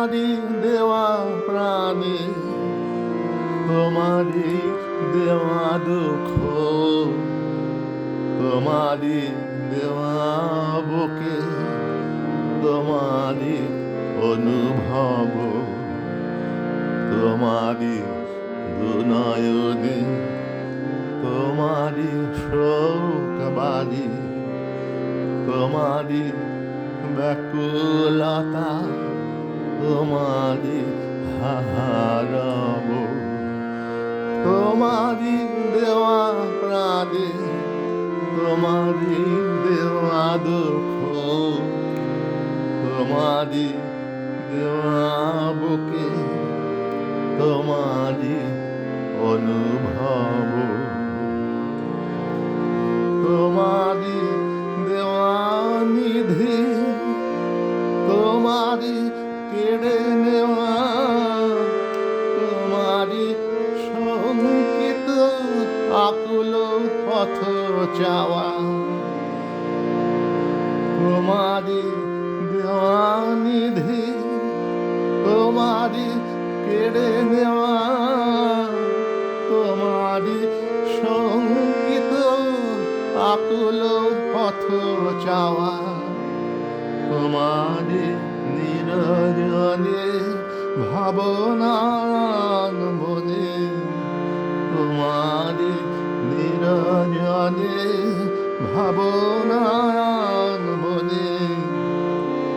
তোমারই দেওয়া প্রাণে, তোমারই দেওয়া দুঃখ, তোমারই দেওয়া বুকে, তোমারই অনুভব, তোমারই দুনয়নে, তোমারই শোকবাদী তোমারই ব্যাকুলতা তোমারই হাহারব। তোমারই দেওয়া প্রাণে তোমারই দেওয়া দুঃখ তোমারই দেওয়া বুকে তোমারই অনুভব। তোমারই নেওয়া তোমারই সংকিত আকুল পথ চাওয়া। তোমারই দেওয়া কেড়ে নেওয়া। পথ চাওয়া। নিরজনে ভাবনার মনে তোমারই নিরজনে ভাবনার মনে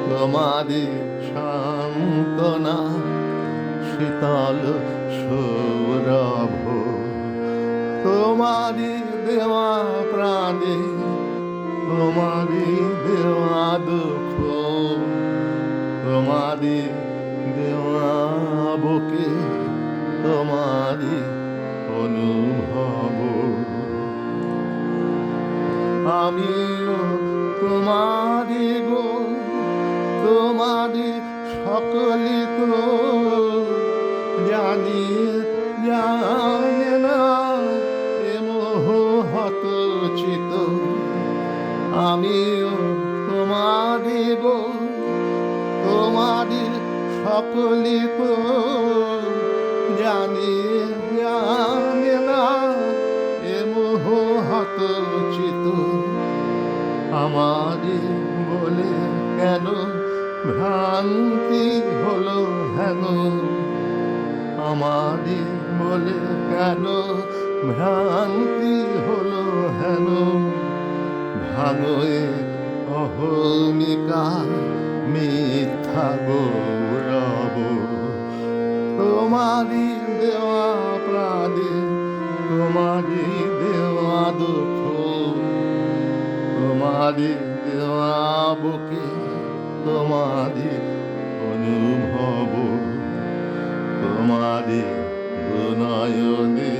তোমারই সান্ত্বনা শীতল সৌরভ তোমারই দেওয়া প্রাণে তোমারই দেওয়া দুঃখ তোমারই দেওয়া বুকে অনুভব। আমিও তোমারই গো সকলে তো। জানি, জানে না, এ মোহ হত চিত আমিও তোমারই গো, তোমারই সকলে জানি, জানে না, এ মোহ হত চিত আমারই বলে কেন ভ্রান্তি হলো হেন? আমারই বলে কেন ভ্রান্তি হলো হেন? ভাঙয়ে অহমিকা মিথ্যা গৌরব তোমারই দেওয়া দুঃখ, তোমারই দেওয়া বুকে, তোমারই অনুভব, তোমারই দুনয়নে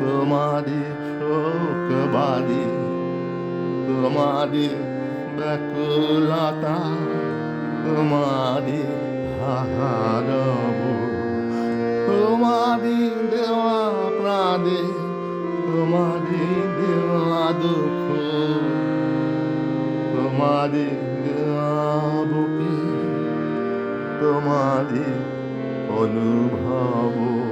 তোমারই শোকবাদী তোমারই ব্যাকুলতা, তোমারই হাহারব তোমারই দেওয়া প্রাণে তোমারে দেওয়া দুঃখ। তোমারে দেওয়া বুকে তোমারই অনুভব।